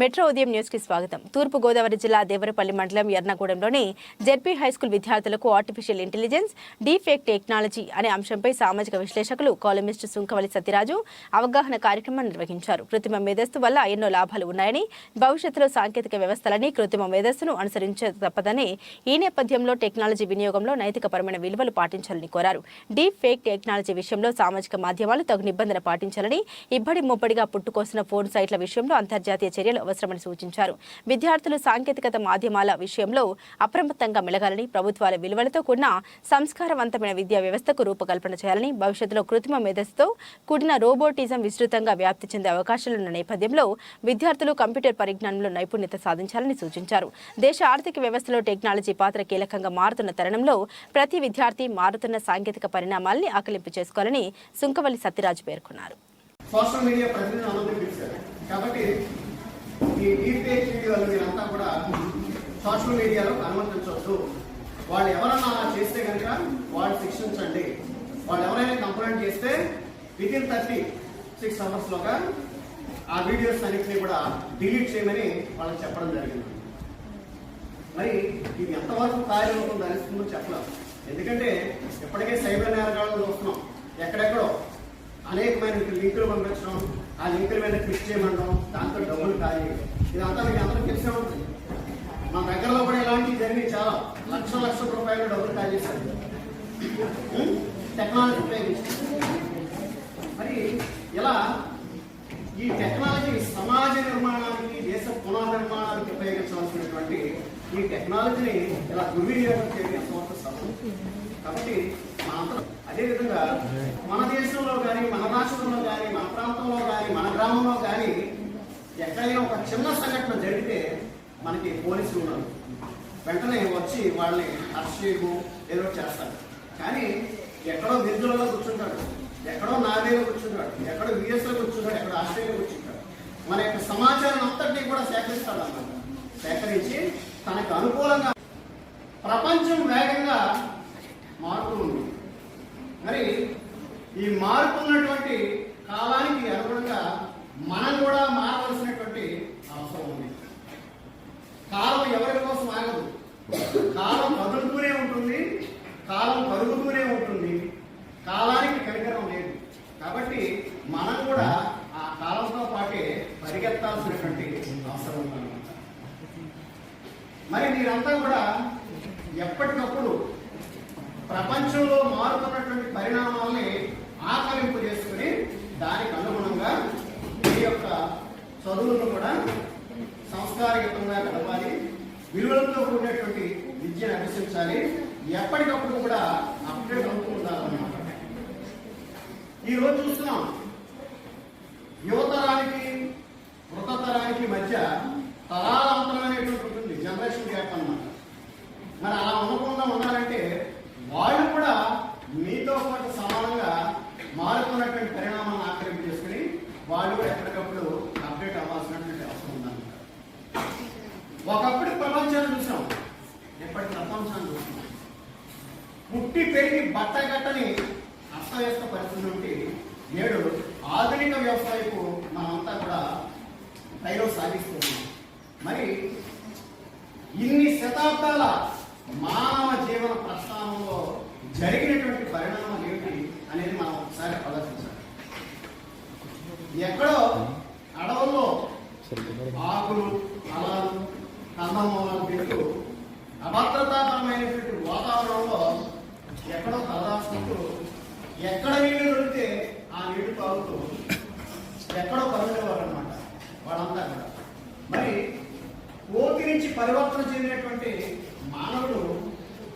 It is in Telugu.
మెట్రో ఉదయం న్యూస్కి స్వాగతం. తూర్పు గోదావరి జిల్లా దేవరపల్లి మండలం ఎర్నగూడెంలోని జెడ్పీ హైస్కూల్ విద్యార్థులకు ఆర్టిఫిషియల్ ఇంటెలిజెన్స్ డీఫేక్ టెక్నాలజీ అనే అంశంపై సామాజిక విశ్లేషకులు కాలమిస్ట్ సుంకవలి సత్యరాజు అవగాహన కార్యక్రమం నిర్వహించారు. కృత్రిమ మేధస్సు వల్ల ఎన్నో లాభాలు ఉన్నాయని భవిష్యత్తులో సాంకేతిక వ్యవస్థలని కృత్రిమ మేధస్సును అనుసరించే తప్పదని ఈ నేపథ్యంలో టెక్నాలజీ వినియోగంలో నైతికపరమైన విలువలు పాటించాలని కోరారు. డీప్ ఫేక్ టెక్నాలజీ విషయంలో సామాజిక మాధ్యమాలు తగు నిబంధన పాటించాలని ఇబ్బడి ముబ్బడిగా పుట్టుకొస్తున్న ఫోన్ సైట్ల విషయంలో అంతర్జాతీయ చర్యలు అవసరమని సూచించారు. విద్యార్థులు సాంకేతికత మాధ్యమాల విషయంలో అప్రమత్తంగా మెలగాలని ప్రభుత్వాల విలువలతో కూడిన సంస్కారవంతమైన విద్యా వ్యవస్థకు రూపకల్పన చేయాలని భవిష్యత్తులో కృత్రిమ మేధస్సుతో కూడిన రోబోటిజం విస్తృతంగా వ్యాప్తి చెందే అవకాశాలున్న నేపథ్యంలో విద్యార్థులు కంప్యూటర్ పరిజ్ఞానంలో నైపుణ్యత సాధించాలని సూచించారు. దేశ ఆర్థిక వ్యవస్థలో టెక్నాలజీ పాత్ర కీలకంగా మారుతున్న తరుణంలో ప్రతి విద్యార్థి మారుతున్న సాంకేతిక పరిణామాల్ని ఆకలింపు చేసుకోవాలని సుంకవల్లి సత్యరాజు పేర్కొన్నారు. సోషల్ మీడియా ప్రతినిధిని అందరూ కాబట్టి ఈ డీపేక్ వీడియోలు మీరంతా కూడా సోషల్ మీడియాలో అనుమతించవద్దు వాళ్ళు ఎవరన్నా అలా చేస్తే కనుక వాళ్ళు శిక్షించండి. వాళ్ళు ఎవరైనా కంప్లైంట్ చేస్తే within thirty six hours లోగా ఆ వీడియోస్ అన్నింటినీ కూడా డిలీట్ చేయమని వాళ్ళకి చెప్పడం జరిగింది. మరి ఇది ఎంతవరకు కార్యరూపం ధరిస్తుందో చెప్పలేం. ఎందుకంటే ఇప్పటికే సైబర్ నేరగాళ్ళు చూస్తున్నాం. ఎక్కడెక్కడో అనేకమైన లింకులు పంపించడం ఆ లింకుల మీద క్లిక్ చేయమంటాం దాంతో డబ్బులు ఖాళీ ఇదంతా మీకు అందరికీ తెలిసే ఉంటుంది. మా దగ్గరలో కూడా ఇలాంటివి జరిగినాయి చాలా. లక్ష లక్ష రూపాయలు డబ్బులు ఖాళీ చేశారు. టెక్నాలజీ ఉపయోగించి. మరి ఇలా ఈ టెక్నాలజీ సమాజ నిర్మాణానికి దేశ పునర్నిర్మాణానికి ఉపయోగించాల్సినటువంటి ఈ టెక్నాలజీని ఇలా దుర్వినియోగం చేయడం సమర్థిస్తాము కాబట్టి మనందరం అదేవిధంగా మన దేశంలో కానీ మన రాష్ట్రంలో కానీ మన ప్రాంతంలో కానీ మన గ్రామంలో కానీ ఎక్కడైనా ఒక చిన్న సంఘటన జరిగితే మనకి పోలీసులు ఉన్నారు. వెంటనే వచ్చి వాళ్ళని అరెస్ట్ చేయము ఏదో చేస్తారు. కానీ ఎక్కడో నిధులలో కూర్చుంటాడు. ఎక్కడో నాదేలో కూర్చుంటాడు. ఎక్కడో విఎస్లో కూర్చుంటాడు. ఎక్కడో ఆస్ట్రేలియా కూర్చుంటాడు. మన యొక్క సమాచారం అంతటినీ కూడా సేకరిస్తాడు అన్నమాట సేకరించి తనకు అనుకూలంగా ప్రపంచం వేగంగా మారుతూ ఉంది. మరి ఈ మారుతున్నటువంటి కాలానికి అనుగుణంగా మనం కూడా మారవలసినటువంటి అవసరం ఉంది కాలం ఎవరి కోసం ఆగదు కాలం కదులుతూనే ఉంటుంది కాలం కరుగుతూనే ఉంటుంది. కాలానికి కనికరం లేదు. కాబట్టి మనం కూడా ఆ కాలంతో పాటే పరిగెత్తాల్సినటువంటి అవసరం ఉందన్నమాట. మరి మీరంతా కూడా ఎప్పటికప్పుడు ప్రపంచంలో మారుతున్నటువంటి పరిణామాల్ని ఆకలింపు చేసుకుని దానికి అనుగుణంగా మీ యొక్క చదువులను కూడా సంస్కారయుతంగా గడపాలి విలువలతో కూడినటువంటి విద్యను అభ్యసించాలి ఎప్పటికప్పుడు కూడా అప్డేట్ అవుతూ ఉండాలన్నమాట. ఈ రోజు చూస్తున్నాం యువతరానికి మృతతరానికి మధ్య తరాల అంతరమైనటువంటి ఉంటుంది జనరేషన్ గ్యాప్ అన్నమాట. మరి అలా ఉండకుండా ఉండాలంటే వాళ్ళు కూడా మీతో పాటు సమానంగా మారుతున్నటువంటి పరిణామాలను ఆకలింపు చేసుకుని వాళ్ళు కూడా ఎప్పటికప్పుడు అప్డేట్ అవ్వాల్సినటువంటి అవసరం ఉందన్నమాట ఒకప్పుడు ప్రపంచాన్ని చూసాం ఎప్పటి ప్రపంచాన్ని చూస్తున్నాం పుట్టి పెరిగి బట్ట గట్టని అస్తవ్యస్త పరిస్థితి నుండి నేడు ఆధునిక వ్యవస్థ వైపు మనమంతా కూడా పైలో సాగిస్తున్నాం. మరి ఇన్ని శతాబ్దాల మానవ జీవన ప్రస్థానంలో జరిగినటువంటి పరిణామం ఏమిటి అనేది మనం ఒకసారి ఆలోచించాలి. ఎక్కడో అడవుల్లో ఆకులు ఫలాలు కందమూలాలు పెట్టు అభద్రతాపరమైన ఎక్కడ నీళ్ళు దొరికితే ఆ నీళ్ళు తాగుతూ ఎక్కడో కలుగులేవారు అనమాట వాళ్ళంతా కూడా. మరి కోతి నుంచి పరివర్తన చెందినటువంటి మానవుడు